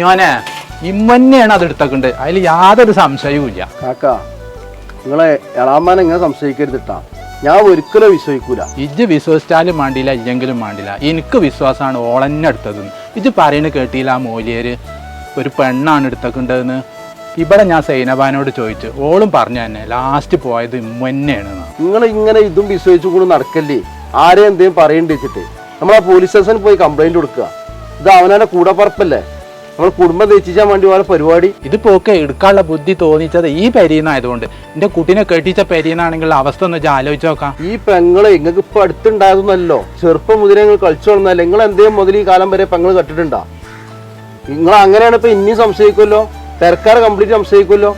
ഞാനേ ഇമ്മന്നെയാണ് അത് എടുത്തേക്കുന്നത് അതിൽ യാതൊരു സംശയവും ഇല്ല. കാക്ക നിങ്ങളെ എളാമാനെ ഇങ്ങനെ സംശയിക്കരുതിട്ടാ. ഞാൻ ഒരിക്കലും വിശ്വസിക്കൂല. ഇജ്ജ് വിശ്വസിച്ചാലും വേണ്ടിയില്ല ഇല്ലെങ്കിലും വേണ്ടില്ല എനിക്ക് വിശ്വാസമാണ് ഓളന്നെ എടുത്തത് ഇജ്ജ് പറയുന്നത് കേട്ടില്ല ആ മൂല്യര്. ഒരു പെണ്ണാണ് എടുത്തേക്കുണ്ടതെന്ന്. ഇവിടെ ഞാൻ സൈനബാനോട് ചോദിച്ചു. ഓളും പറഞ്ഞു തന്നെ ലാസ്റ്റ് പോയത് ഇമ്മന്നെയാണ് നിങ്ങൾ ഇങ്ങനെ ഇതും വിശ്വസിച്ചു കൂടെ നടക്കല്ലേ? ആരെയും എന്തെങ്കിലും പറയേണ്ടി വെച്ചിട്ട് നമ്മൾ ആ പോലീസ് സ്റ്റേഷനിൽ പോയി കംപ്ലൈന്റ് കൊടുക്കുക. ഇത് അവനെ കൂടപ്പറപ്പല്ലേ? നമ്മൾ കുടുംബം തെറ്റിച്ചാൻ വേണ്ടി ഓരോ പരിപാടി. ഇതിപ്പോ ഒക്കെ എടുക്കാനുള്ള ബുദ്ധി തോന്നിച്ചത് ഈ പെരീന്നായതുകൊണ്ട് എന്റെ കുട്ടിനെ കെട്ടിച്ച പെരീന്നാണെങ്കിൽ അവസ്ഥ എന്ന് വെച്ചാൽ ആലോചിച്ച് നോക്കാം. ഈ പെങ്ങൾ നിങ്ങൾക്ക് ഇപ്പൊ അടുത്തുണ്ടായിരുന്നല്ലോ ചെറുപ്പം മുതലേ നിങ്ങൾ കളിച്ചു വളർന്നല്ലേ നിങ്ങൾ എന്തേലും മുതൽ ഈ കാലം വരെ പെങ്ങൾ കെട്ടിട്ടുണ്ടാ? നിങ്ങൾ അങ്ങനെയാണ് ഇപ്പൊ ഇനിയും സംശയിക്കുമല്ലോ തിരക്കാരെ കംപ്ലീറ്റ് സംശയിക്കുമല്ലോ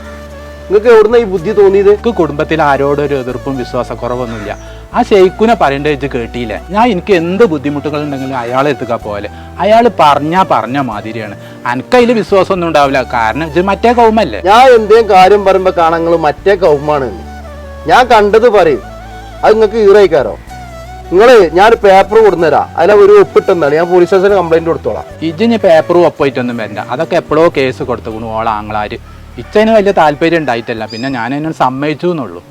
നിങ്ങൾക്ക് എവിടുന്ന ഈ ബുദ്ധി തോന്നിയത്? കുടുംബത്തിൽ ആരോടൊരു എതിർപ്പും വിശ്വാസക്കുറവൊന്നുമില്ല. ആ ഷെയ്ഖുനെ പറയേണ്ട ഇത് കേട്ടിയില്ല. ഞാൻ എനിക്ക് എന്ത് ബുദ്ധിമുട്ടുകൾ ഉണ്ടെങ്കിലും അയാളെ എത്തുക പോലെ. അയാൾ പറഞ്ഞാ പറഞ്ഞ മാതിരിയാണ്. അനക്കയിൽ വിശ്വാസം ഒന്നും ഉണ്ടാവില്ല. കാരണം ഇത് മറ്റേ കൗമല്ലേ? ഞാൻ എന്തേലും കാര്യം പറയുമ്പോ കാണങ്ങൾ മറ്റേ കൗമാണ്. ഞാൻ കണ്ടത് പറയും. അത് നിങ്ങൾക്ക് ഈറയിക്കാരോ നിങ്ങൾ ഞാൻ പേപ്പർ കൊടുന്നരാ. അതിലെ ഒരു ഒപ്പിട്ടെന്നാണ്. ഞാൻ പോലീസ് സ്റ്റേഷനിൽ കംപ്ലൈന്റ് കൊടുത്തോളാം. ഇജ്ജിന് പേപ്പറും ഒപ്പായിട്ടൊന്നും വരണ്ട. അതൊക്കെ എപ്പോഴോ കേസ് കൊടുത്തു ഓളാങ്ങളാര്. ഇച്ചതിന് വലിയ താല്പര്യം ഉണ്ടായിട്ടല്ല. പിന്നെ ഞാൻ അതിനോട് സമ്മതിച്ചു എന്നുള്ളൂ.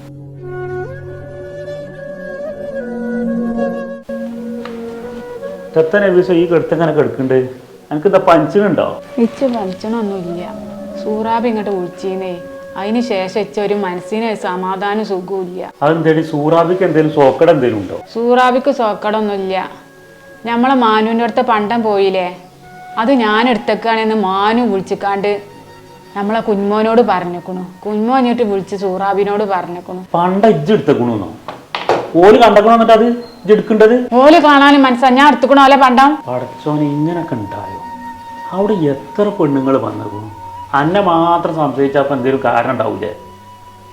എത്ര ദിവസം ഈ കെടുത്തങ്ങനെ കിടക്കുന്നുണ്ട് എനിക്ക് എന്താ പഞ്ചനൊന്നുമില്ല ഇച്ച് വലിച്ചണൊന്നുമില്ല സൂറാബ് ഇങ്ങോട്ട് വിളിച്ചീന്നേ അതിന് ശേഷം ഇച്ച ഒരു മനസ്സിന് സമാധാനം സുഖമില്ല ഇല്ല അതെന്തേടി സൂറാബിക്ക് എന്തേലും സോക്കട എന്തേലും ഉണ്ടോ? സൂറാബിക്ക് സോക്കടൊന്നുമില്ല നമ്മളെ മാനുവിന്റെ അടുത്ത് പണ്ടം പോയില്ലേ? അത് ഞാൻ എടുത്തേക്കാണെന്ന് മാനു വിളിച്ചിക്കാണ്ട് നമ്മളെ കുഞ്ഞുമോനോട് പറഞ്ഞേക്കണു. കുഞ്ഞുമോനിട്ട് വിളിച്ച് സൂറാബിനോട് പറഞ്ഞേക്കണു. പണ്ട ഇജ്ജ് എടുത്തേക്കണു ഓൽ കണ്ടേക്കണോ എന്നിട്ട് അത് എടുക്കേണ്ടത് ഓൽ കാണാനും മനസ്സാ. ഞാൻ എടുത്തുക്കണോ അല്ലെ പണ്ടാം പടച്ചോനെ ഇങ്ങനൊക്കെ ഉണ്ടായോ അവിടെ എത്ര പെണ്ണുങ്ങൾ വന്നേക്കണു? അന്നെ മാത്രം സംശയിച്ചപ്പോ എന്തെങ്കിലും കാരണം ഉണ്ടാവൂലേ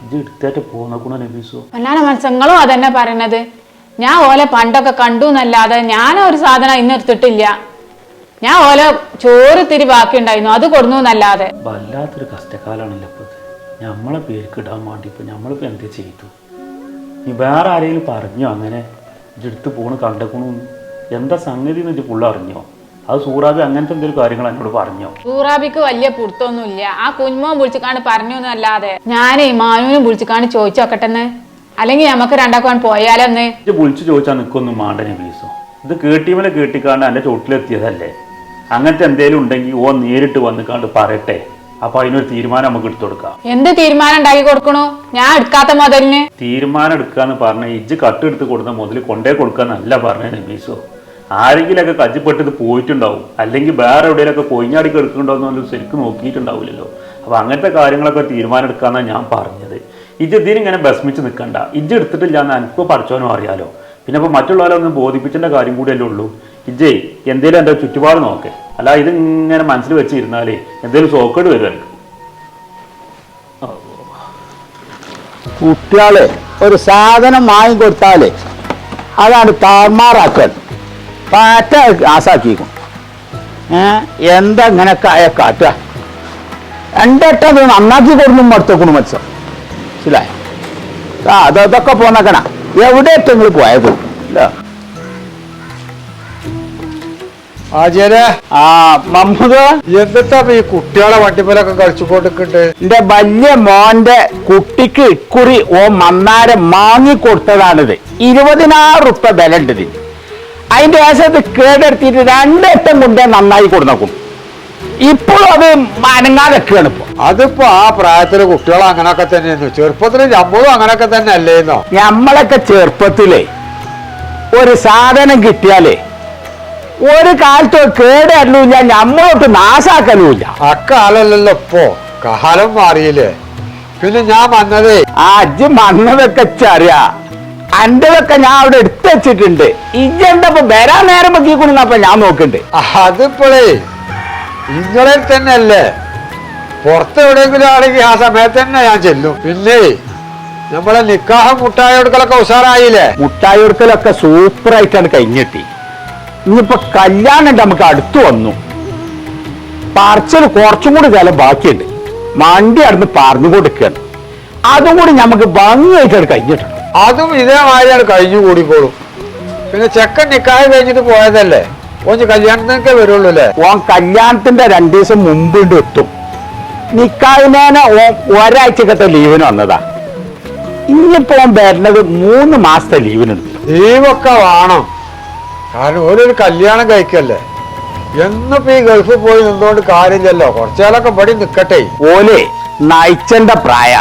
ഇജ്ജ് എടുത്തേറ്റ് പോന്നേക്കണോ നബീസോ അല്ലാതെ മനസ്സങ്ങളും അതന്നെ പറയണത്. ഞാൻ ഓലെ പണ്ടൊക്കെ കണ്ടു എന്നല്ലാതെ ഞാൻ ഒരു സാധനം ഇന്ന് എടുത്തിട്ടില്ല. ഞാൻ ഓലെ ചോറ് തിരി ബാക്കി ഉണ്ടായിരുന്നു അത് കൊടുന്നു എന്നല്ലാതെ. വല്ലാത്തൊരു കഷ്ടക്കാലാണല്ലോ ഇപ്പൊ ഇത് നമ്മളെ പേർക്ക് ഇടാൻ വേണ്ടി ഇപ്പൊ ഞമ്മളിപ്പോ എന്ത് ചെയ്തു? നീ വേറെ ആരെങ്കിലും പറഞ്ഞോ അങ്ങനെ? ഇജ്ജെടുത്ത് പോണ് കണ്ടക്കണു എന്താ സംഗതി എന്ന് വെച്ച് പുള്ള അറിഞ്ഞോ? അത് സൂറാബി അങ്ങനത്തെ എന്തെങ്കിലും കാര്യങ്ങൾ എന്നോട് പറഞ്ഞോ? സൂറാബിക്ക് വലിയ പുറത്തൊന്നുമില്ല. ആ കുഞ്ഞുമോൻ വിളിച്ചിക്കാണ്ട് പറഞ്ഞു എന്നല്ലാതെ ഞാനേ മാനുവിനും വിളിച്ചിക്കാണ്ട് ചോദിച്ചു നോക്കട്ടെന്ന്. അല്ലെങ്കിൽ നമുക്ക് രണ്ടാക്കുവാൻ പോയാലെന്ന്. ഇത് വിളിച്ചു ചോദിച്ചാൽ നിൽക്കൊന്നും മാണ്ടനെ പ്ലീസോ ഇത് കേട്ടിമല കേട്ടിക്കാണ്ട് എന്റെ ചോട്ടിലെത്തിയതല്ലേ? അങ്ങനത്തെ എന്തെങ്കിലും ഉണ്ടെങ്കിൽ ഓ നേരിട്ട് വന്നിക്കാണ്ട് പറയട്ടെ. അപ്പൊ അതിനൊരു തീരുമാനം നമുക്ക് എടുത്തു കൊടുക്കാം. എന്ത് തീരുമാനം ഉണ്ടാക്കി കൊടുക്കണു? ഞാൻ എടുക്കാത്ത മുതലിന്. തീരുമാനം എടുക്കാന്ന് പറഞ്ഞ ഇജ്ജ് കട്ട് എടുത്ത് കൊടുത്ത മുതൽ കൊണ്ടേ കൊടുക്കാന്നല്ല പറഞ്ഞ നബീസോ. ആരെങ്കിലൊക്കെ കജ്ജിപ്പെട്ടത് പോയിട്ടുണ്ടാവും. അല്ലെങ്കിൽ വേറെ എവിടെയെങ്കിലൊക്കെ കൊയിഞ്ഞാടി എടുക്കുന്നുണ്ടോയെന്നൊന്നും ശരിക്കും നോക്കിയിട്ടുണ്ടാവില്ലല്ലോ. അപ്പൊ അങ്ങനത്തെ കാര്യങ്ങളൊക്കെ തീരുമാനം എടുക്കാന്നാണ് ഞാൻ പറഞ്ഞത്. ഇജ്ജ് ഇതിനിങ്ങനെ ബസ്മിച്ച് നിൽക്കണ്ട ഇജ്ജ് എടുത്തിട്ടില്ല എന്ന് എനിക്ക് പഠിച്ചോനും അറിയാലോ. പിന്നെ ഇപ്പൊ മറ്റുള്ളവരെ ഒന്നും ബോധിപ്പിച്ചേണ്ട കാര്യം കൂടിയല്ലേ ഉള്ളൂ. ഇജ്ജേ എന്തേലും എന്റെ ചുറ്റുപാട് നോക്കെ. അല്ല ഇത് ഇങ്ങനെ മനസ്സിൽ വെച്ചിരുന്നാലേ എന്തേലും സോക്കേട് വരും എനിക്ക്. കുട്ടികളെ ഒരു സാധനം വാങ്ങിക്കൊടുത്താലേ അതാണ് താർമാറാക്കൽ. പാറ്റ ആസാക്കിക്കും എന്താ ഇങ്ങനെ കായ കാട്ടുക? രണ്ടട്ടം നന്നാക്കി കൊടുക്കും മടുത്തേക്കണു മത്സ്യം മനസ്സിലായ? അതൊക്കെ പോന്നേക്കണ. എവിടെ നിങ്ങൾ പോയത്? ഇല്ല. ആ മമ്മൂദ്. എന്നിട്ടാ ഈ കുട്ടികളെ വണ്ടിപ്പലൊക്കെ എന്റെ വലിയ മോന്റെ കുട്ടിക്ക് ഇക്കുറി ഓ മന്നാരെ മാങ്ങി കൊടുത്തതാണിത്. ഇരുപതിനായിരം റുപ്യ വില ഉണ്ട് ഇതിന്. അതിന്റെ ശേഷം കേടെടുത്തിട്ട് രണ്ടെട്ടം കൊണ്ടേ നന്നായി കൊടുക്കും ഇപ്പോഴും അത് അനങ്ങാതെക്കാണ് ഇപ്പൊ. അതിപ്പോ ആ പ്രായത്തിൽ കുട്ടികൾ അങ്ങനൊക്കെ തന്നെയായിരുന്നു. ചെറുപ്പത്തിൽ നമ്മളും അങ്ങനൊക്കെ തന്നെ അല്ലേന്നോ നമ്മളൊക്കെ ചെറുപ്പത്തിലേ ഒരു സാധനം കിട്ടിയാലേ ഒരു കാലത്ത് കേടല്ലൂല്ല നമ്മളൊട്ട് നാശാക്കലുമില്ല. അക്കാലല്ലോ ഇപ്പോ. കാലം മാറിയില്ലേ? പിന്നെ ഞാൻ വന്നതേ. ആ അജ് വന്നതൊക്കെ അറിയാ അന്റെതൊക്കെ ഞാൻ അവിടെ എടുത്തു വെച്ചിട്ടുണ്ട്. ഇജ്ജെന്തപ്പോ വരാൻ നേരം വെക്കിക്കൊണ്ടിരുന്നപ്പോ ഞാൻ നോക്കണ്ട്. അതിപ്പോഴേ ഇങ്ങളെ തന്നെ അല്ലേ പുറത്ത് എവിടെയെങ്കിലും ആണെങ്കിൽ ആ സമയത്ത് തന്നെ ഞാൻ ചെല്ലും. പിന്നെ നമ്മളെ നിക്കാഹ മുട്ടായി കൊടുക്കലൊക്കെ ഉഷാറായില്ലേ? മുട്ടായി കൊടുക്കലൊക്കെ സൂപ്പറായിട്ടാണ് കഴിഞ്ഞിട്ടി. ഇനിയിപ്പോ കല്യാണം ഉണ്ട് നമുക്ക് അടുത്തു വന്നു. പറച്ചൽ കുറച്ചും കൂടി കാലം ബാക്കിയുണ്ട്. മണ്ടി അടുന്ന് പറഞ്ഞു കൊടുക്കുകയാണ് അതും കൂടി നമുക്ക് ഭംഗിയായിട്ടാണ് കഴിഞ്ഞിട്ടുണ്ട്. അതും ഇതേമാതിരിയാണ് കഴിഞ്ഞു കൂടിക്കോളും. പിന്നെ ചെക്കൻ നിക്കാഹ് കഴിഞ്ഞിട്ട് പോയതല്ലേ? ഓൻ കല്യാണത്തിനൊക്കെ വരുള്ളൂ അല്ലേ? ഓൻ കല്യാണത്തിന്റെ രണ്ടു ദിവസം മുമ്പ് ഇങ്ങട് എത്തും. നിക്കാഹിനേനെ ഓൻ ഒരാഴ്ചക്കത്തെ ലീവിന് വന്നതാ. ഇനിയിപ്പോ ഓൻ വരുന്നത് മൂന്ന് മാസത്തെ ലീവിനുണ്ട് ലീവൊക്കെ വേണം. കാരണം ഓരോരു കല്യാണം കഴിക്കല്ലേ? എന്നിപ്പോ ഈ ഗൾഫിൽ പോയി നിന്നോണ്ട് കാര്യമില്ലല്ലോ. കുറച്ചാലൊക്കെ പടി നിക്കട്ടെ. ഓലെ നയിച്ചന്റെ പ്രായ.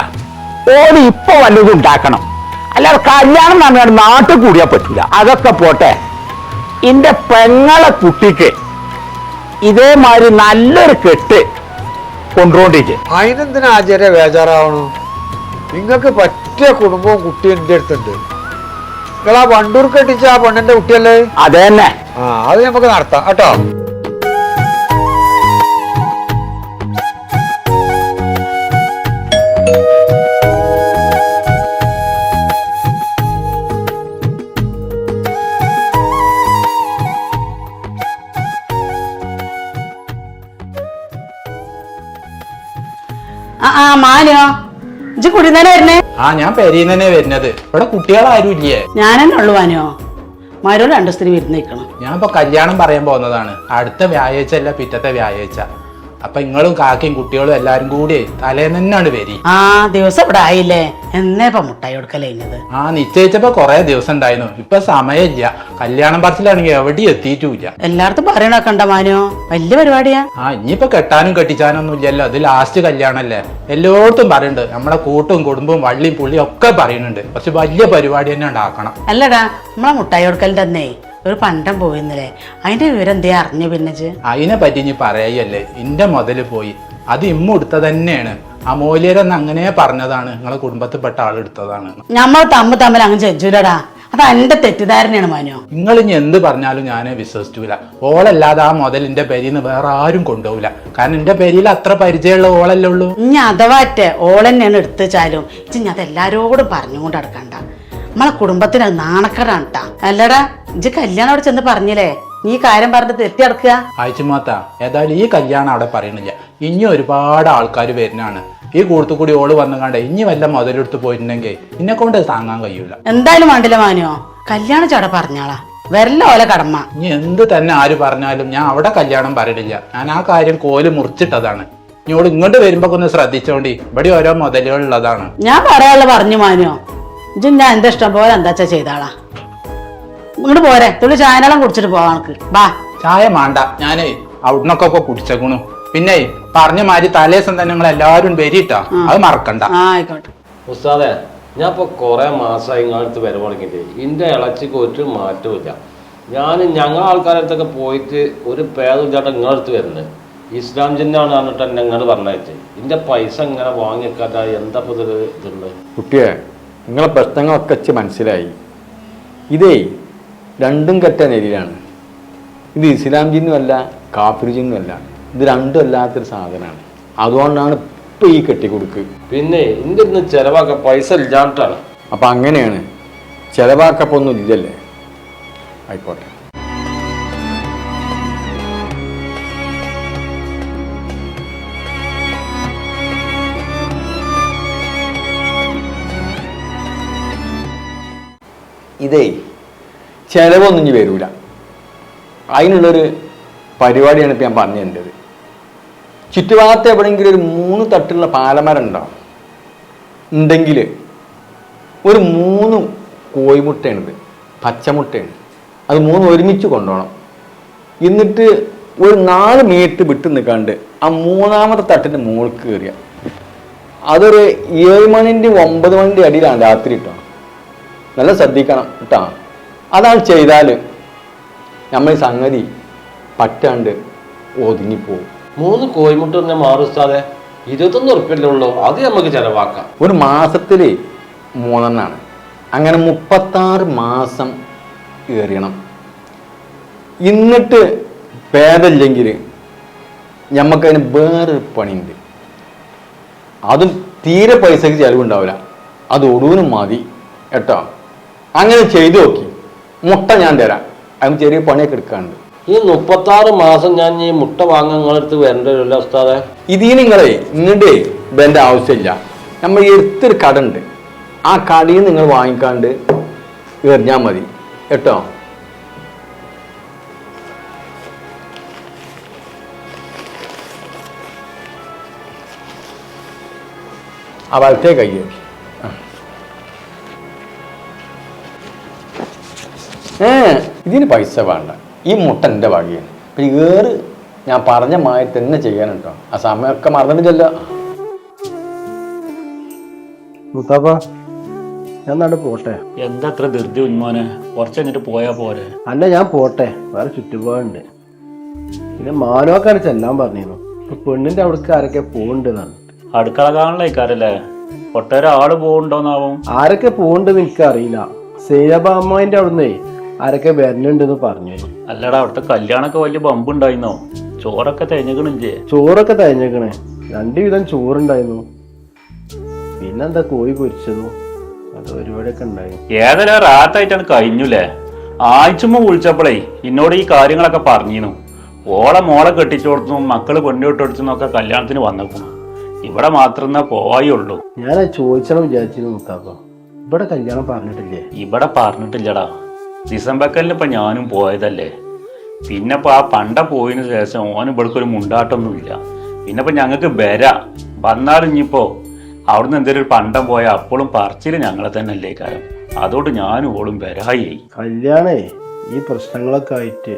ഓൽ ഇപ്പൊ വല്ലതും ഉണ്ടാക്കണം. അല്ലാതെ കല്യാണം പറഞ്ഞാൽ നാട്ടിൽ കൂടിയാ പറ്റില്ല അതൊക്കെ പോട്ടെ. എന്റെ പെങ്ങളെ കുട്ടിക്ക് ഇതേമാതിരി നല്ലൊരു കെട്ട് കൊണ്ടുകൊണ്ടിരിക്കെ അതിനെന്തിനാ ആചാര്യ ബേജാറാവണു? നിങ്ങൾക്ക് പറ്റിയ കുടുംബവും കുട്ടിയും എന്റെ അടുത്തുണ്ട്. നിങ്ങൾ ആ വണ്ടൂർ കെട്ടിച്ച ആ പെണ്ണിന്റെ കുട്ടിയല്ലേ? അത് തന്നെ. ആ അത് നമുക്ക് നടത്താം കേട്ടോ? ആ ആ മാനോ ഇജ്ജ് കുടിന്നേനെ വരുന്നേ ആ ഞാൻ പെരീന്ന് തന്നെ വരുന്നത്. ഇവിടെ കുട്ടികളാരും ഇല്ലേ? ഞാനെന്നെ ഉള്ളു മാനോ മാരോ രണ്ടു സ്ത്രീ വിരുന്ന് നിൽക്കണം ഞാൻ ഇപ്പൊ കല്യാണം പറയാൻ പോകുന്നതാണ്. അടുത്ത വ്യാഴാഴ്ച അല്ല പിറ്റത്തെ വ്യാഴാഴ്ച. അപ്പൊ നിങ്ങളും കാക്കയും കുട്ടികളും എല്ലാരും കൂടി തലേന്ന് തന്നെയാണ് വരി. ആ ദിവസം ഇവിടെ ആയില്ലേ? എന്നേ ഇപ്പൊ മുട്ടായി കൊടുക്കലഞ്ഞത് ആ നിശ്ചയിച്ചപ്പോ കൊറേ ദിവസം ഉണ്ടായിരുന്നു. ഇപ്പൊ സമയമില്ല. കല്യാണം പറച്ചിലാണെങ്കിൽ എവിടെയും എത്തിയിട്ടില്ല എല്ലായിടത്തും പറയണൊക്കെ ഉണ്ടോ മാനോ? വലിയ പരിപാടിയാ. ആ ഇനിയിപ്പോ കെട്ടാനും കെട്ടിച്ചാനൊന്നും ഇല്ലല്ലോ. അത് ലാസ്റ്റ് കല്യാണല്ലേ. എല്ലായിടത്തും പറയുന്നുണ്ട് നമ്മളെ കൂട്ടും കുടുംബവും വള്ളിയും പുള്ളിയും ഒക്കെ പറയുന്നുണ്ട് പക്ഷെ വലിയ പരിപാടി തന്നെ ഉണ്ടാക്കണം. അല്ലടാ നമ്മളെ മുട്ടായി കൊടുക്കലിന്റെ അന്നേ ഒരു പണ്ടം പോയിന്നല്ലേ? അതിന്റെ വിവരം എന്തേ അറിഞ്ഞു പിന്നെ അതിനെ പറ്റി ഇനി പറയല്ലേ എന്റെ മുതൽ പോയി. അത് ഇമ്മ എടുത്ത തന്നെയാണ് ആ മൂല്യരെന്ന് അങ്ങനെ പറഞ്ഞതാണ്. നിങ്ങളെ കുടുംബത്തിൽപ്പെട്ട ആൾ എടുത്തതാണ്. നമ്മൾ തമ്മിൽ തമ്മിൽ അങ്ങ് ചെജൂലടാ അത് എന്റെ തെറ്റിദ്ധാരണയാണ് മാനോ നിങ്ങൾ ഇനി എന്ത് പറഞ്ഞാലും ഞാൻ വിശ്വസിച്ചില്ല ഓളല്ലാതെ ആ മുതലിന്റെ പേരിന്ന് വേറെ ആരും കൊണ്ടുപോകില്ല കാരണം എന്റെ പേരിൽ അത്ര പരിചയമുള്ള ഓളല്ലേ ഉള്ളൂ. ഇനി അഥവാറ്റെ ഓളെന്നെയാണ് എടുത്തു വെച്ചാലും ഇജ്ജ് അത് എല്ലാരോടും പറഞ്ഞുകൊണ്ട് നടക്കണ്ട. നമ്മളെ കുടുംബത്തിന് നാണക്കേടാണ് അല്ലടാ ഇജ് കല്യാണം അവിടെ ചെന്ന് പറഞ്ഞില്ലേ? നീ കാര്യം പറഞ്ഞിട്ട് തെറ്റി നടക്കുക. അയച്ചുമാത്ത ഏതായാലും ഈ കല്യാണം അവിടെ പറയണില്ല. ഇനി ഒരുപാട് ആൾക്കാർ വരുന്നതാണ്. ഈ കൂട്ടത്തു കൂടി ഓൾ വന്നു കണ്ട ഇനി വല്ല മുതലെടുത്ത് പോയിട്ടുണ്ടെങ്കിൽ എന്നെ കൊണ്ട് താങ്ങാൻ കഴിയൂല. എന്തായാലും വേണ്ടില്ല മാനിയോ. കല്യാണം ചട പറഞ്ഞാളാ. വരല്ല ഓലെ കടമ. ഇനി എന്ത് തന്നെ ആര് പറഞ്ഞാലും ഞാൻ അവിടെ കല്യാണം പറയണില്ല. ഞാൻ ആ കാര്യം കോൽ മുറിച്ചിട്ടതാണ്. ഇനി ഓൾ ഇങ്ങോട്ട് വരുമ്പോ ഒന്ന് ശ്രദ്ധിച്ചോണ്ടി. ഇവിടെ ഓരോ മുതലുകളുള്ളതാണ് ഞാൻ പറയാനുള്ള പറഞ്ഞു മാനോ ഇജ്ജ് ഞാൻ എന്താ ഇഷ്ടം പോലെ എന്താച്ചാ ചെയ്താളാ ഇങ്ങോട്ട് പോരെ തുള്ളി ചായനാളം കുടിച്ചിട്ട് പോവാ നമുക്ക് ബാ. ചായ മാണ്ട. ഞാനേ അവിടുന്നൊക്കെ ഒക്കെ കുടിച്ചേക്കണു. പിന്നെ പറഞ്ഞ മാതിരി തലേസം തന്നെ നിങ്ങൾ എല്ലാവരും വരിട്ടാ. അത് മറക്കണ്ട. ആ ആയിക്കോട്ടെ. ഉസ്താദെ ഞാൻ ഇപ്പോൾ കുറേ മാസമായി ഇങ്ങടുത്ത് വരെ തുടങ്ങിയിട്ട് എന്റെ ഇളച്ചിക്ക് ഒരു മാറ്റവും ഞാൻ ഞങ്ങൾ ആൾക്കാരടുത്തൊക്കെ പോയിട്ട് ഒരു പേദില്ലാട്ട് നിങ്ങളടുത്ത് വരുന്നത് ഇസ്ലാം ജിന്നാണ് പറഞ്ഞിട്ട് എന്നെ ഇങ്ങോട്ട് പറഞ്ഞയച്ച്. എന്റെ പൈസ ഇങ്ങനെ വാങ്ങിക്കാത്ത എന്താ ഇപ്പോൾ ഇതുണ്ട് കുട്ടിയെ നിങ്ങളെ പ്രശ്നങ്ങളൊക്കെ വെച്ച് മനസ്സിലായി. ഇതേ രണ്ടും കെട്ട നെരിയിലാണ് ഇത് ഇസ്ലാം ജിന്നുമല്ല കാഫിർ ജിന്നുമല്ല. ഇത് രണ്ടും അല്ലാത്തൊരു സാധനമാണ് അതുകൊണ്ടാണ് ഇപ്പം ഈ കെട്ടിക്കൊടുക്ക്. പിന്നെ എന്റെ ഇന്ന് ചിലവാക്കാൻ പൈസ ഇല്ലാണ്ടാണ് അപ്പം അങ്ങനെയാണ്. ചിലവാക്കപ്പൊന്നും ഇല്ലല്ലേ? ആയിക്കോട്ടെ. ഇതേ ചിലവൊന്നും ഇനി വരൂല. അതിനുള്ളൊരു പരിപാടിയാണ് ഇപ്പം ഞാൻ പറഞ്ഞു തരേണ്ടത് ചുറ്റുഭാഗത്ത് എവിടെയെങ്കിലും ഒരു മൂന്ന് തട്ടുള്ള പാലമരം ഉണ്ടാവും ഉണ്ടെങ്കിൽ ഒരു മൂന്ന് കോഴിമുട്ടയാണിത് പച്ചമുട്ടയാണ്. അത് മൂന്ന് ഒരുമിച്ച് കൊണ്ടുപോകണം എന്നിട്ട് ഒരു നാല് മീറ്റ് വിട്ട് നിൽക്കാണ്ട് ആ മൂന്നാമത്തെ തട്ടിന്റെ മുകൾക്ക് കയറിയ അതൊരു ഏഴ് മണിന്റെ ഒമ്പത് മണിന്റെ അടിയിലാണ് രാത്രി കേട്ടോ നല്ല ശ്രദ്ധിക്കണം കേട്ടോ അതാണ് ചെയ്താൽ നമ്മൾ ഈ സംഗതി പറ്റാണ്ട് ഒതുങ്ങിപ്പോവും. മൂന്ന് കോയിമുട്ട് തന്നെ മാറുസ്താതെ ഇരുപത്തൊന്ന് ഉറുപ്പ്യല്ലേ ഉള്ളൂ. അത് നമുക്ക് ചിലവാക്കാം. ഒരു മാസത്തിൽ മൂന്നെണ്ണാണ്. അങ്ങനെ മുപ്പത്താറ് മാസം ഏറിയണം. എന്നിട്ട് ഭേദമില്ലെങ്കിൽ ഞമ്മക്കതിന് വേറൊരു പണിയുണ്ട്. അതും തീരെ പൈസക്ക് ചിലവുണ്ടാവില്ല. അത് ഒടുവിനും മതി. കേട്ടോ? അങ്ങനെ ചെയ്തു നോക്കി. മുട്ട ഞാൻ തരാം. അതിന് ചെറിയ പണിയൊക്കെ എടുക്കാണ്ട് ഈ മുപ്പത്താറ് മാസം ഞാൻ ഈ മുട്ട വാങ്ങാൻ നിങ്ങളടുത്ത് വരണ്ടല്ലോ ഉസ്താദെ? ഇതിന് നിങ്ങളെ ഇങ്ങോട്ട് വേണ്ട ആവശ്യമില്ല. നമ്മൾ എടുത്തൊരു കട ഉണ്ട്. ആ കടയിൽ നിങ്ങൾ വാങ്ങിക്കാണ്ട് എറിഞ്ഞാൽ മതി. കേട്ടോ? ആ കൈ ഇതിന് പൈസ വേണ്ട. ഈ മുട്ട എന്റെ വകയാണ്. പിന്നെ ഏറ് ഞാൻ പറഞ്ഞ മായി തന്നെ ചെയ്യാൻ കേട്ടോ ആ സമയമൊക്കെ മറന്നിട്ടില്ല മുത്താപ്പ ഞാൻ നാട് പോട്ടെ. എന്താ അത്ര ധൃതി ഉന്മോനെ കുറച്ച് കഴിഞ്ഞിട്ട് പോയാ പോരെ. അല്ല ഞാൻ പോട്ടെ. വേറെ ചുറ്റുപാടുണ്ട്. പിന്നെ മാനോക്കാണ് ചെല്ലാൻ പറഞ്ഞിരുന്നു. ഇപ്പൊ പെണ്ണിന്റെ അവിടേക്ക് ആരൊക്കെ പോകണ്ടെന്നാണ് അടുക്കള കാണലേക്കാരല്ലേ ഒട്ടേറെ ആൾ പോകണ്ടോന്നാവും ആരൊക്കെ പോകണ്ടെന്ന് എനിക്കറിയില്ല. സേനബ അമ്മായിന്റെ അവിടുന്ന്. ആരൊക്കെ വരണുണ്ടെന്ന് പറഞ്ഞു? അല്ലടാ അവിടുത്തെ കല്യാണൊക്കെ വലിയ ബമ്പ് ഉണ്ടായിരുന്നോ ചോറൊക്കെ തേഞ്ഞിക്കണില്ലേ? ചോറൊക്കെ തേഞ്ഞേക്കണേ. രണ്ടു വിധം ചോറുണ്ടായിരുന്നു. പിന്നെന്താ കോഴി പൊരിച്ചതും? അത് പരിപാടിയൊക്കെ ഉണ്ടായി. ഏതെല്ലാം റാത്തായിട്ടാണ് കഴിഞ്ഞുല്ലേ ആഴ്ചമ്മ വിളിച്ചപ്പോഴേ എന്നോട് ഈ കാര്യങ്ങളൊക്കെ പറഞ്ഞിരുന്നു. ഓളെ മോളെ കെട്ടിച്ചു കൊടുത്തു മക്കൾ പെണ്ണു ഒക്കെ കല്യാണത്തിന് വന്നേക്കുന്നു ഇവിടെ മാത്രം എന്നാ പോവായുള്ളൂ. ഞാൻ ചോദിച്ചണം വിചാരിച്ചിരുന്നു മുത്താപ്പ. ഇവിടെ കല്യാണം പറഞ്ഞിട്ടില്ലേ? ഇവിടെ പറഞ്ഞിട്ടില്ലടാ. ഇപ്പൊ ഞാനും പോയതല്ലേ? പിന്നെ ഇപ്പൊ ആ പണ്ട പോയതിനു ശേഷം ഓന് ഇവിടേക്ക് ഒരു മുണ്ടാട്ടൊന്നുമില്ല. പിന്നെ ഇപ്പൊ ഞങ്ങൾക്ക് വരാം വന്നാൽ ഇനിയിപ്പോൾ അവിടുന്ന് എന്തെങ്കിലും ഒരു പണ്ടം പോയാൽ അപ്പോഴും പറച്ചിൽ ഞങ്ങളെ തന്നെ അല്ലേ കാരം അതുകൊണ്ട് ഞാനും ഓളും വരായി കല്യാണേ ഈ പ്രശ്നങ്ങളൊക്കെ ആയിട്ട്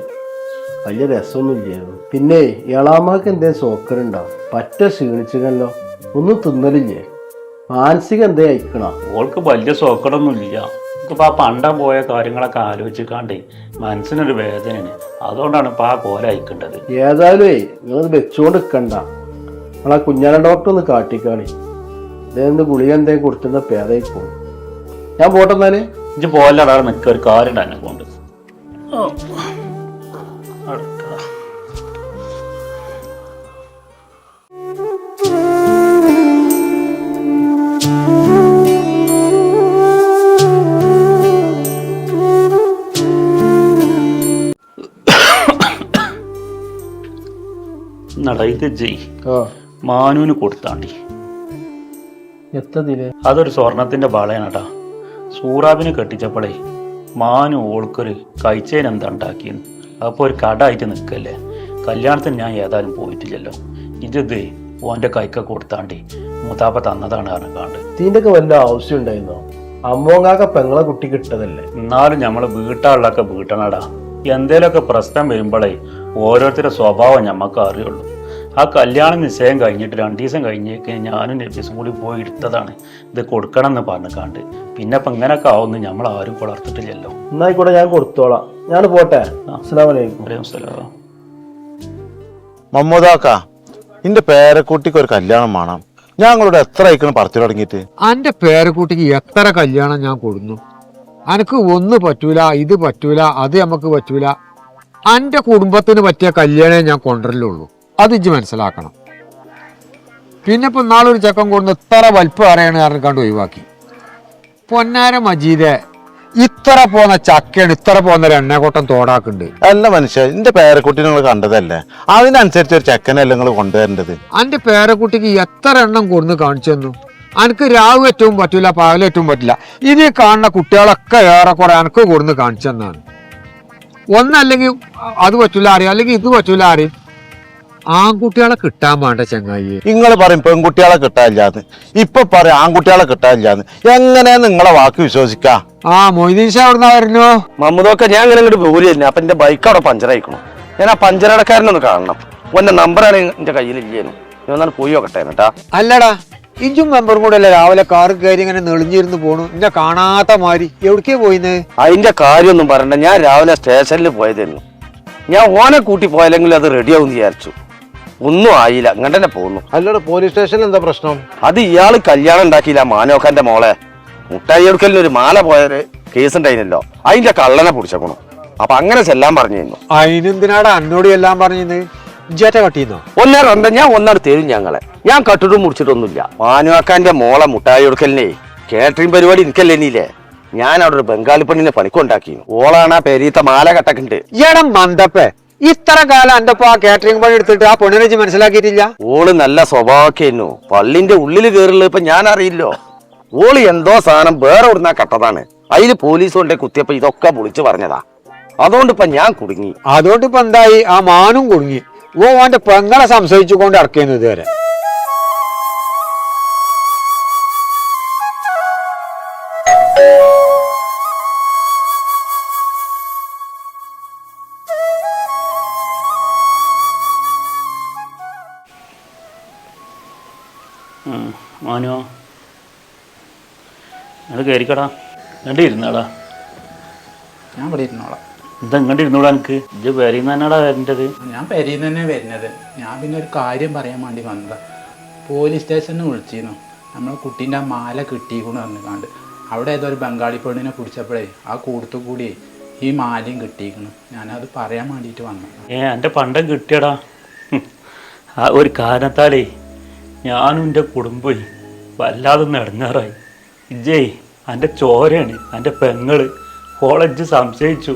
വലിയ രസമൊന്നും ഇല്ലായിരുന്നു പിന്നെ ഇളാമാക്ക് എന്തേ സോക്കറുണ്ടോ പറ്റ ക്ഷീണിച്ചല്ലോ ഒന്നും തിന്നലില്ലേ? മാനസികം എന്തേ അയക്കണോ ഓൾക്ക് വലിയ സോക്കടൊന്നുമില്ല ഇപ്പൊ ആ പണ്ടം പോയ കാര്യങ്ങളൊക്കെ ആലോചിക്കാണ്ടേ മനസ്സിനൊരു വേദനയാണ്. അതുകൊണ്ടാണ് ഇപ്പം ആ കോല അയക്കേണ്ടത്. ഏതായാലും നിങ്ങളത് വെച്ചുകൊണ്ട് നിൽക്കണ്ട നിങ്ങളാ കുഞ്ഞാന ഡോക്ടർ ഒന്ന് കാട്ടിക്കാണി. ഇതെന്ത് ഗുളിക എന്തെങ്കിലും കൊടുത്തുന്ന പേരായി പോകും ഞാൻ പോട്ടെന്നാൽ. ഇജ്ജ് പോലടാ നിൽക്കുക ഒരു കാര്യം തന്നെ കൊണ്ട് ഇത് ജയ് മാനുവിന് കൊടുത്താണ്ടി. എത്തതിൽ? അതൊരു സ്വർണത്തിന്റെ ബാളയാണട്ടാ സൂറാബിനെ കെട്ടിച്ചപ്പോഴേ മാനു ഓൾക്കൊരു കഴിച്ചേൻ എന്താ ഉണ്ടാക്കിയെന്ന്. അപ്പോൾ ഒരു കടായിട്ട് നിൽക്കല്ലേ. കല്യാണത്തിന് ഞാൻ ഏതായാലും പോയിട്ടില്ലല്ലോ. ഇത് ഓന്റെ കൈക്ക കൊടുത്താണ്ടി. മൂത്താപ്പ തന്നതാണ് ഇതിന്റെ ഒക്കെ വല്ല ആവശ്യം ഉണ്ടായിരുന്നോ? അമ്മോങ്ങാക്ക പെങ്ങളെ കുട്ടി കിട്ടതല്ലേ എന്നാലും നമ്മൾ വീട്ടാളിലൊക്കെ വീട്ടണടാ. എന്തേലൊക്കെ പ്രശ്നം വരുമ്പോഴേ ഓരോരുത്തരുടെ സ്വഭാവം ഞമ്മക്ക് അറിയുള്ളൂ. ആ കല്യാണ നിശ്ചയം കഴിഞ്ഞിട്ട് രണ്ടു ദിവസം കഴിഞ്ഞേക്ക് ഞാനും നബീസും കൂടി പോയി എടുത്തതാണ്. ഇത് കൊടുക്കണം എന്ന് പറഞ്ഞിക്കാണ്ട്. പിന്നെ ഇപ്പം ഇങ്ങനൊക്കെ ആവുമെന്ന് നമ്മൾ ആരും വളർത്തിട്ടില്ലല്ലോ എന്നായിക്കോട്ടെ ഞാൻ കൊടുത്തോളാം. ഞാൻ പോട്ടെ. അസ്സലാമു അലൈക്കും. അലൈഹി സ്വലാം മമ്മൂദാക്ക എന്റെ പേരക്കുട്ടിക്ക് ഒരു കല്യാണം വേണം. ഞങ്ങളോട് എത്ര അയക്കണം പറച്ചു തുടങ്ങിയിട്ട്? അന്റെ പേരക്കുട്ടിക്ക് എത്ര കല്യാണം ഞാൻ കൊടുന്നു? അനക്ക് ഒന്ന് പറ്റൂല ഇത് പറ്റൂല അത് നമുക്ക് പറ്റൂല. അന്റെ കുടുംബത്തിന് പറ്റിയ കല്യാണേ ഞാൻ കൊണ്ടുവരലുള്ളൂ. അത് ഇജ്ജ് മനസ്സിലാക്കണം. പിന്നെ ഇപ്പം നാളൊരു ചക്കം കൂടുന്ന ഇത്ര വലിപ്പം അറിയണ കാരണം കണ്ട് ഒഴിവാക്കി? പൊന്നാര മജീദെ ഇത്ര പോന്ന ചക്കയാണ് ഇത്ര പോന്ന ഒരു എണ്ണക്കോട്ടം തോടാക്കുണ്ട് അല്ല മനുഷ്യ എന്റെ പേരക്കുട്ടി നിങ്ങൾ കണ്ടതല്ലേ? അതിനനുസരിച്ച് ഒരു ചക്കനല്ല നിങ്ങൾ കൊണ്ടുവരേണ്ടത്? അന്റെ പേരക്കുട്ടിക്ക് എത്ര എണ്ണം കൊടുന്ന് കാണിച്ചു തന്നു? അനക്ക് രാവ് ഏറ്റവും പറ്റൂല പകലേറ്റവും പറ്റില്ല ഇത് കാണുന്ന കുട്ടികളൊക്കെ ഏറെക്കുറെ അനക്ക് കൊടുന്ന് കാണിച്ചു തന്നാണ്. ഒന്നല്ലെങ്കിൽ അത് പറ്റൂല അറിയാം അല്ലെങ്കിൽ ഇത് പറ്റൂല അറിയും ആൺകുട്ടികളെ കിട്ടാൻ വേണ്ട ചങ്ങായി. നിങ്ങൾ പറയും പെൺകുട്ടികളെ കിട്ടാനില്ലാന്ന്. ഇപ്പൊ പറയും ആൺകുട്ടികളെ കിട്ടാനില്ലാന്ന്. എങ്ങനെ നിങ്ങളെ വാക്ക് വിശ്വസിക്കാ? ആ മൊയ്തീൻ ഷാ എവിടുന്നാ വരുന്നു? മമ്മൂദൊക്കെ ഞാൻ ഇങ്ങനെ ഇങ്ങോട്ട് പോരി തന്നെ അപ്പൊ എന്റെ ബൈക്ക് അവിടെ പഞ്ചർ ആയിക്കണം. ഞാൻ ആ പഞ്ചറടക്കാരനൊന്ന് കാണണം. ഓന്റെ നമ്പറാണ് എന്റെ കയ്യിൽ ഇല്ലേനു ഞാൻ പോയി നോക്കട്ടെ കേട്ടാ അല്ലടാ ഇഞ്ചും മെമ്പറും കൂടെ അല്ലേ രാവിലെ കാറ് കയറി ഇങ്ങനെ നെളിഞ്ഞിരുന്ന് പോണു. എന്റെ കാണാത്ത മാതിരി. എവിടേക്കേ പോയിന്ന്? അതിന്റെ കാര്യമൊന്നും പറയണ്ട. ഞാൻ രാവിലെ സ്റ്റേഷനിൽ പോയതായിരുന്നു ഞാൻ ഓനെ കൂട്ടി പോയാലെങ്കിൽ അത് റെഡിയാവും വിചാരിച്ചു. ഒന്നും ആയില്ല. അങ്ങനെ തന്നെ പോന്നു. അല്ലടാ പോലീസ് സ്റ്റേഷനിൽ എന്താ പ്രശ്നം? അത് ഇയാൾ കല്യാണം ഉണ്ടാക്കിയില്ല മാനോക്കാന്റെ മോളെ. മുട്ടായി എടുക്കലിന് ഒരു മാല പോയൊരു കേസ് ഉണ്ടായിരുന്നല്ലോ. അതിന്റെ കള്ളനെ പിടിച്ചേക്കണം. അപ്പൊ അങ്ങനെ ചെല്ലാൻ പറഞ്ഞിരുന്നു. അതിനെന്തിനാടാ അന്നോട് എല്ലാം പറഞ്ഞത് കട്ടിന്നോ? ഒന്നേ രണ്ട് ഞാൻ ഒന്നാട് തരും ഞങ്ങളെ. ഞാൻ കട്ടിട്ടും മുറിച്ചിട്ടൊന്നുമില്ല. മാനുവാക്കാന്റെ മോളെ മുട്ടായി കൊടുക്കലിനെ കേറ്ററിംഗ് പരിപാടി എനിക്കല്ലേ നീലേ ഞാൻ അവിടെ ഒരു ബംഗാളി പെണ്ണിനെ പണിക്കുണ്ടാക്കി. ഓളാണ് ആ പെരീത്ത മാല കട്ടക്കുണ്ട്. ഇയാടെ മന്ദപ്പേ ഇത്ര കാലം എന്റെ ആ കാറ്ററിംഗ് പണി എടുത്തിട്ട് ആ പെണ്ണിനെ മനസ്സിലാക്കിയിട്ടില്ല? ഓൾ നല്ല സ്വഭാവമൊക്കെ ആയിരുന്നു പള്ളിന്റെ ഉള്ളിൽ കേറുള്ളൂ ഇപ്പൊ ഞാൻ അറിയില്ലോ ഓൾ എന്തോ സാധനം വേറെ ഇവിടുന്ന കട്ടതാണ്? അതിൽ പോലീസ് കൊണ്ടേ കുത്തിയപ്പോ ഇതൊക്കെ വിളിച്ചു പറഞ്ഞതാ. അതുകൊണ്ട് ഇപ്പൊ ഞാൻ കുടുങ്ങി. അതുകൊണ്ട് ഇപ്പൊ എന്തായി? ആ മാനും കുടുങ്ങി. ഓ അവന്റെ പെങ്ങളെ സംശയിച്ചുകൊണ്ട് ഇറക്കിയെന്ന് ഇതുവരെ. മാനുവോ നിങ്ങൾ കയറിക്കടാ ഇങ്ങോട്ട് ഇരുന്നാടാ ഞാൻ ഇവിടെ ഇരുന്നോളാം. എന്താ ഇങ്ങോട്ട് ഇരുന്നോടാ എനിക്ക് ഇജ്ജ് നിന്ന് തന്നെടാ വരേണ്ടത്. ഞാൻ പെരിയിൽ തന്നെ വരുന്നത്. ഞാൻ പിന്നെ ഒരു കാര്യം പറയാൻ വേണ്ടി വന്നതാ. പോലീസ് സ്റ്റേഷനിൽ വിളിച്ചിരുന്നു. നമ്മളെ കുട്ടീന്റെ ആ മാല കിട്ടിയിക്കൂടെ പറഞ്ഞുകൊണ്ട് അവിടെ ഏതോ ഒരു ബംഗാളി പെണ്ണിനെ പിടിച്ചപ്പോഴേ ആ കൂടത്തു കൂടി ഈ മാലയും കിട്ടിയിരിക്കണം ഞാനത് പറയാൻ വേണ്ടിയിട്ട് വന്നതാണ് ഏ എന്റെ പണ്ടം കിട്ടിയടാ. ആ ഒരു കാരണത്താലേ ഞാനും എന്റെ കുടുംബം വല്ലാതെ നടന്നാറായി ഇജയ് എന്റെ ചോരയാണ് എന്റെ പെങ്ങൾ. കോളേജ് സംശയിച്ചു.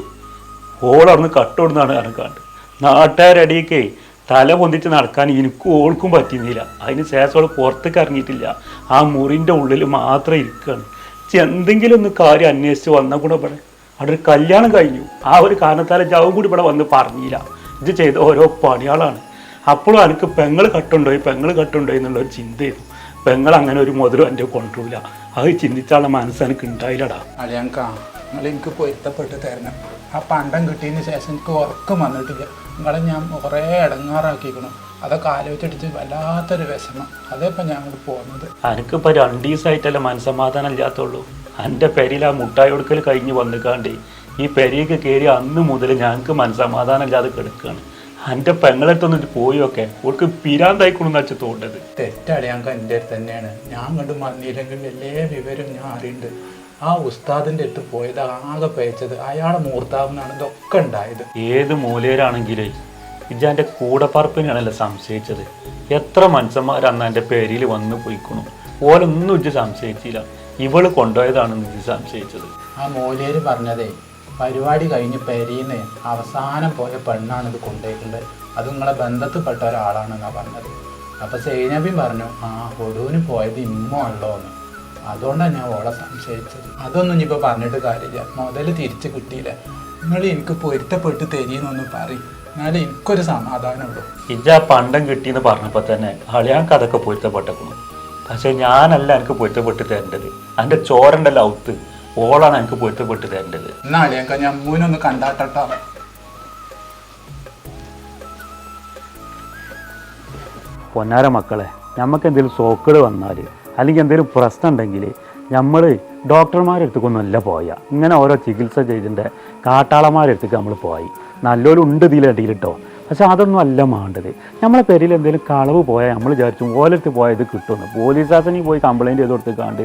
ഓളവിടുന്ന് കട്ടോടുന്നാണ് കണക്കാണ്ട് നാട്ടുകാരടിയൊക്കെ തല പൊന്തിച്ച് നടക്കാൻ എനിക്കും ഓൾക്കും പറ്റുന്നില്ല അതിന് ശേഷം അവൾ പുറത്തേക്ക് ഇറങ്ങിയിട്ടില്ല. ആ മുറിന്റെ ഉള്ളിൽ മാത്രം ഇരിക്കുകയാണ്. എന്തെങ്കിലും ഒന്ന് കാര്യം അന്വേഷിച്ച് വന്നാൽ കൂടെ ഇവിടെ. അവിടെ ഒരു കല്യാണം കഴിഞ്ഞു. ആ ഒരു കാരണത്താൽ ജവും കൂടി ഇവിടെ വന്ന് പറഞ്ഞില്ല. ഇത് ചെയ്ത ഓരോ പണികളാണ്. അപ്പോഴും എനിക്ക് പെങ്ങൾ കട്ടുണ്ടോയി പെങ്ങൾ കട്ടുണ്ടോയി എന്നുള്ള ഒരു ചിന്തയായിരുന്നു. പെങ്ങൾ അങ്ങനെ ഒരു മുതലും എന്റെ കൊണ്ടുവില്ല അത് ചിന്തിച്ചാലുള്ള മനസ്സ് എനിക്ക് ഉണ്ടായില്ലടാ അളിയങ്ക നിങ്ങൾ എനിക്ക് പൊരുത്തപ്പെട്ട് തരണം. ആ പണ്ടം കിട്ടിയതിന് ശേഷം എനിക്ക് ഉറക്കം വന്നിട്ടില്ല. നിങ്ങളെ ഞാൻ കുറേ ഇടങ്ങാറാക്കിക്കണം അതൊക്കെ ആലോചിച്ചിട്ട് വല്ലാത്തൊരു വിഷമം. അതേപ്പം ഞാൻ അങ്ങോട്ട് പോകുന്നത് എനിക്കിപ്പോൾ രണ്ട് ദിവസമായിട്ടല്ലേ മനസ്സമാധാനം ഇല്ലാത്തുള്ളൂ. എന്റെ പെരിയിൽ ആ മുട്ടായി കൊടുക്കൽ കഴിഞ്ഞ് വന്നിക്കാണ്ട് ഈ പെരിയൊക്കെ കയറി അന്ന് മുതൽ ഞങ്ങൾക്ക് മനസ്സമാധാനം ഇല്ലാതെ കിടക്കുകയാണ് എന്റെ പെങ്ങളടുത്തൊന്നിട്ട് പോയൊക്കെ. ഓർക്ക് പിരാന്തായിക്കൊണ്ടെന്ന് വെച്ച് തോണ്ടത്. തെറ്റടയാൻ എന്റെ അടുത്ത് തന്നെയാണ്. ഞാൻ കണ്ടു മന്ദിരങ്ങളിൽ എല്ലാ വിവരം ഞാൻ അറിയുന്നുണ്ട്. ആ ഉസ്താദിന്റെ അടുത്ത് പോയത് ആകെ പേച്ചത് അയാളെ മൂർത്താവുന്നാണ് ഇതൊക്കെ ഉണ്ടായത്. ഏത് മൂലയിലാണെങ്കിലേ ഇജാന്റെ കൂടപ്പറപ്പിനാണല്ലോ സംശയിച്ചത്. എത്ര മനുഷ്യന്മാരന്ന് എന്റെ പേരിൽ വന്ന് പോയിക്കണു. ഓലൊന്നും ഇജ്ജ് സംശയിച്ചില്ല. ഇവൾ കൊണ്ടുപോയതാണെന്ന് ഇജ്ജ് സംശയിച്ചത്. ആ മൂലേര് പറഞ്ഞതേ പരിപാടി കഴിഞ്ഞ് പെരീന്ന് അവസാനം പോയ പെണ്ണാണ് ഇത് കൊണ്ടുപോയിട്ടുണ്ട് അത് നിങ്ങളെ ബന്ധത്തിൽപ്പെട്ട ഒരാളാണെന്നാണ് പറഞ്ഞത്. അപ്പോൾ സൈനബി പറഞ്ഞു ആ ഒടുവിന് പോയത് ഇമ്മ ഉള്ളോ എന്ന് അതുകൊണ്ടാണ് ഞാൻ ഓളെ സംശയിച്ചത്. അതൊന്നും ഇനിയിപ്പോൾ പറഞ്ഞിട്ട് കാര്യമില്ല. മുതൽ തിരിച്ച് കിട്ടിയില്ല. നിങ്ങൾ എനിക്ക് പൊരുത്തപ്പെട്ട് തരീന്നൊന്ന് പറയും. എന്നാലേ എനിക്കൊരു സമാധാനമുള്ളൂ. ഇജ പണ്ടം കിട്ടിയെന്ന് പറഞ്ഞപ്പോൾ തന്നെ അളിയാൾക്ക് അതൊക്കെ പൊരുത്തപ്പെട്ടേക്കുന്നു. പക്ഷേ ഞാനല്ല എനിക്ക് പൊരുത്തപ്പെട്ട് തരേണ്ടത്. എന്റെ ചോരന്റെ ലൗത്ത്. ഓളാണ് എനിക്ക് പൊരുത്തപ്പെട്ട് തരേണ്ടത്. എന്നാ അളിയങ്ക ഞാൻ മൂന്നൊന്ന് കണ്ടാട്ടോ പൊന്നാര മക്കളെ നമുക്ക് എന്തെങ്കിലും സോക്കേട് വന്നാൽ അല്ലെങ്കിൽ എന്തെങ്കിലും പ്രശ്നം ഉണ്ടെങ്കിൽ നമ്മൾ ഡോക്ടർമാരുടെ അടുത്തേക്കൊന്നുമല്ല പോയ ഇങ്ങനെ ഓരോ ചികിത്സ ചെയ്തിന്റെ കാട്ടാളമാരെ അടുത്തേക്ക് നമ്മൾ പോയി. നല്ലൊരു ഉണ്ട് ഇതിലിടയിൽ കേട്ടോ പക്ഷെ അതൊന്നും അല്ല വേണ്ടത് നമ്മളെ പേരിൽ എന്തെങ്കിലും കളവ് പോയാൽ നമ്മൾ വിചാരിച്ചു ഓലടുത്ത് പോയത് കിട്ടുമെന്ന്. പോലീസ് സ്റ്റേഷനിൽ പോയി കംപ്ലയിന്റ് ചെയ്ത് കൊടുത്തിക്കാണ്ട്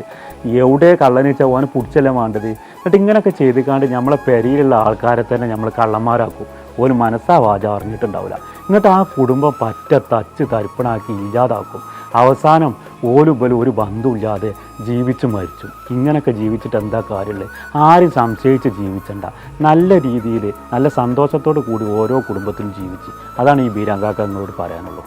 എവിടെ കള്ളനെ വെച്ചാൽ ഓനെ പിടിച്ചല്ല വേണ്ടത് എന്നിട്ട് ഇങ്ങനെയൊക്കെ ചെയ്തിക്കാണ്ട് നമ്മളെ പെരിയിലുള്ള ആൾക്കാരെ തന്നെ നമ്മൾ കള്ളന്മാരാക്കും. ഒരു മനസ്സാ വാച അറിഞ്ഞിട്ടുണ്ടാവില്ല. എന്നിട്ട് ആ കുടുംബം പറ്റ തച്ച് തരിപ്പണാക്കി ഇല്ലാതാക്കും. അവസാനം ഓലും പോലും ഒരു ബന്ധമില്ലാതെ ജീവിച്ചു മരിച്ചു. ഇങ്ങനെയൊക്കെ ജീവിച്ചിട്ട് എന്താ കാര്യമുള്ളത് ആരും സംശയിച്ച് ജീവിച്ചണ്ട. നല്ല രീതിയിൽ നല്ല സന്തോഷത്തോടു കൂടി ഓരോ കുടുംബത്തിലും ജീവിച്ച്. അതാണ് ഈ ബീരാങ്കാക്ക നിങ്ങളോട് പറയാനുള്ളൂ